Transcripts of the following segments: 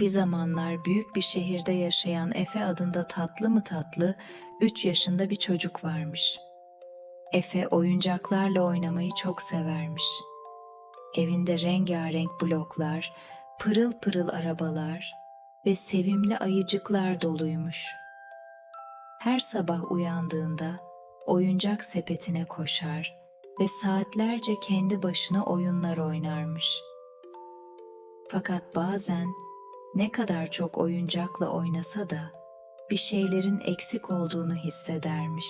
Bir zamanlar büyük bir şehirde yaşayan Efe adında tatlı mı tatlı 3 yaşında bir çocuk varmış. Efe oyuncaklarla oynamayı çok severmiş. Evinde rengarenk bloklar, pırıl pırıl arabalar ve sevimli ayıcıklar doluymuş. Her sabah uyandığında oyuncak sepetine koşar ve saatlerce kendi başına oyunlar oynarmış. Fakat bazen ne kadar çok oyuncakla oynasa da bir şeylerin eksik olduğunu hissedermiş.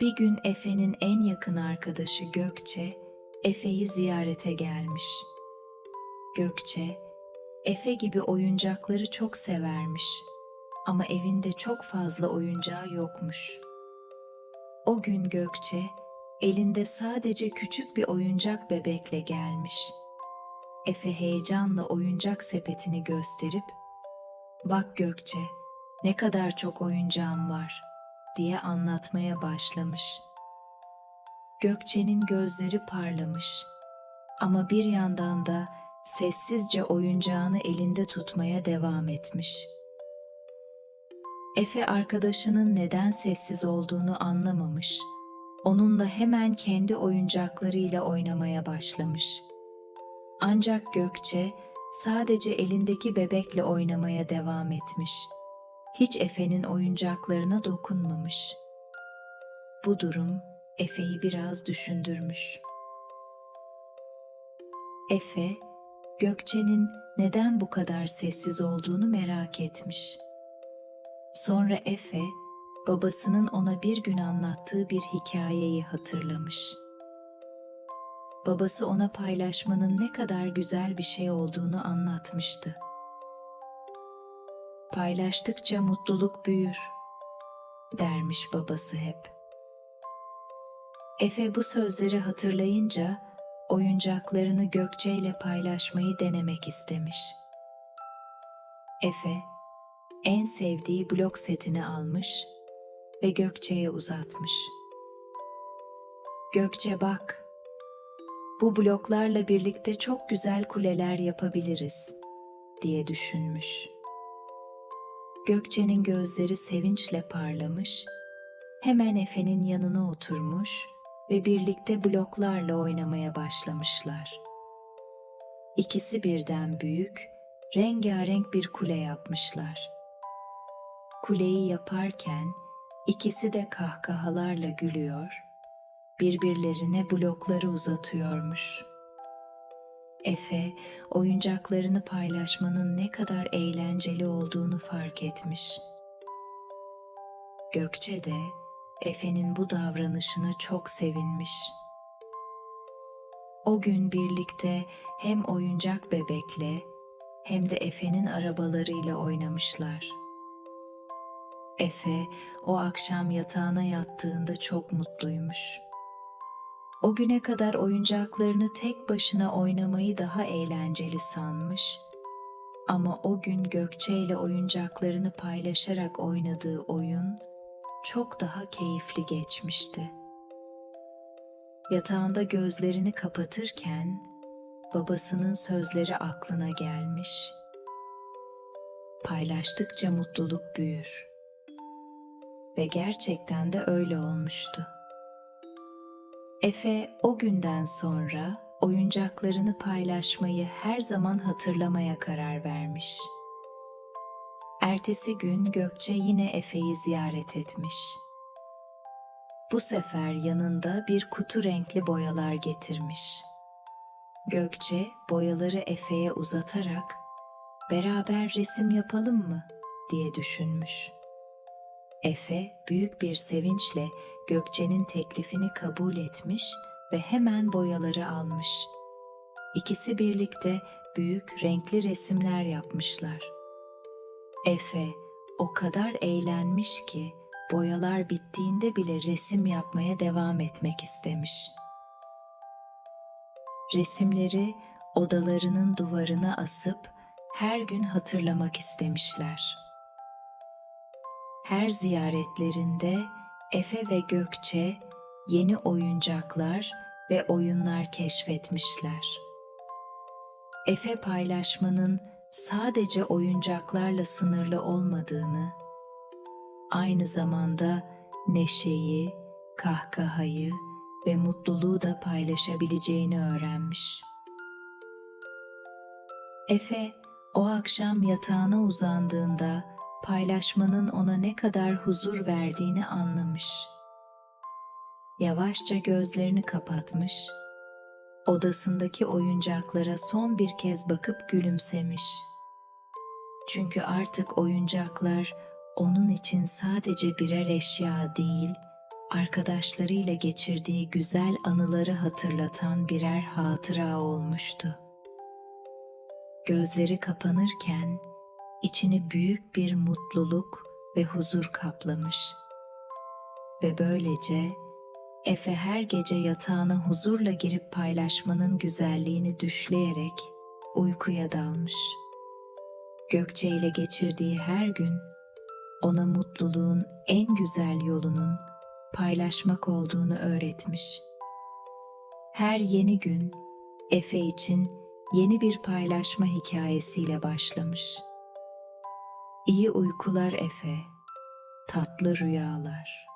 Bir gün Efe'nin en yakın arkadaşı Gökçe, Efe'yi ziyarete gelmiş. Gökçe, Efe gibi oyuncakları çok severmiş ama evinde çok fazla oyuncağı yokmuş. O gün Gökçe, elinde sadece küçük bir oyuncak bebekle gelmiş. Efe heyecanla oyuncak sepetini gösterip, "Bak Gökçe, ne kadar çok oyuncağım var." diye anlatmaya başlamış. Gökçe'nin gözleri parlamış ama bir yandan da sessizce oyuncağını elinde tutmaya devam etmiş. Efe arkadaşının neden sessiz olduğunu anlamamış. Onunla hemen kendi oyuncaklarıyla oynamaya başlamış. Ancak Gökçe sadece elindeki bebekle oynamaya devam etmiş. Hiç Efe'nin oyuncaklarına dokunmamış. Bu durum Efe'yi biraz düşündürmüş. Efe, Gökçe'nin neden bu kadar sessiz olduğunu merak etmiş. Sonra Efe, babasının ona bir gün anlattığı bir hikayeyi hatırlamış. Babası ona paylaşmanın ne kadar güzel bir şey olduğunu anlatmıştı. Paylaştıkça mutluluk büyür, dermiş babası hep. Efe bu sözleri hatırlayınca oyuncaklarını Gökçe ile paylaşmayı denemek istemiş. Efe en sevdiği blok setini almış ve Gökçe'ye uzatmış. Gökçe bak, bu bloklarla birlikte çok güzel kuleler yapabiliriz diye düşünmüş. Gökçe'nin gözleri sevinçle parlamış, hemen Efe'nin yanına oturmuş ve birlikte bloklarla oynamaya başlamışlar. İkisi birden büyük, rengarenk bir kule yapmışlar. Kuleyi yaparken ikisi de kahkahalarla gülüyor, birbirlerine blokları uzatıyormuş. Efe, oyuncaklarını paylaşmanın ne kadar eğlenceli olduğunu fark etmiş. Gökçe de Efe'nin bu davranışına çok sevinmiş. O gün birlikte hem oyuncak bebekle hem de Efe'nin arabalarıyla oynamışlar. Efe o akşam yatağına yattığında çok mutluymuş. O güne kadar oyuncaklarını tek başına oynamayı daha eğlenceli sanmış. Ama o gün Gökçe ile oyuncaklarını paylaşarak oynadığı oyun çok daha keyifli geçmişti. Yatağında gözlerini kapatırken babasının sözleri aklına gelmiş. Paylaştıkça mutluluk büyür. Ve gerçekten de öyle olmuştu. Efe o günden sonra oyuncaklarını paylaşmayı her zaman hatırlamaya karar vermiş. Ertesi gün Gökçe yine Efe'yi ziyaret etmiş. Bu sefer yanında bir kutu renkli boyalar getirmiş. Gökçe boyaları Efe'ye uzatarak "Beraber resim yapalım mı?" diye düşünmüş. Efe büyük bir sevinçle Gökçe'nin teklifini kabul etmiş ve hemen boyaları almış. İkisi birlikte büyük renkli resimler yapmışlar. Efe o kadar eğlenmiş ki boyalar bittiğinde bile resim yapmaya devam etmek istemiş. Resimleri odalarının duvarına asıp her gün hatırlamak istemişler. Her ziyaretlerinde Efe ve Gökçe yeni oyuncaklar ve oyunlar keşfetmişler. Efe paylaşmanın sadece oyuncaklarla sınırlı olmadığını, aynı zamanda neşeyi, kahkahayı ve mutluluğu da paylaşabileceğini öğrenmiş. Efe o akşam yatağına uzandığında paylaşmanın ona ne kadar huzur verdiğini anlamış. Yavaşça gözlerini kapatmış, odasındaki oyuncaklara son bir kez bakıp gülümsemiş. Çünkü artık oyuncaklar onun için sadece birer eşya değil, arkadaşlarıyla geçirdiği güzel anıları hatırlatan birer hatıra olmuştu. Gözleri kapanırken içini büyük bir mutluluk ve huzur kaplamış. Ve böylece Efe her gece yatağına huzurla girip paylaşmanın güzelliğini düşleyerek uykuya dalmış. Gökçe ile geçirdiği her gün ona mutluluğun en güzel yolunun paylaşmak olduğunu öğretmiş. Her yeni gün Efe için yeni bir paylaşma hikayesiyle başlamış. İyi uykular Efe, tatlı rüyalar.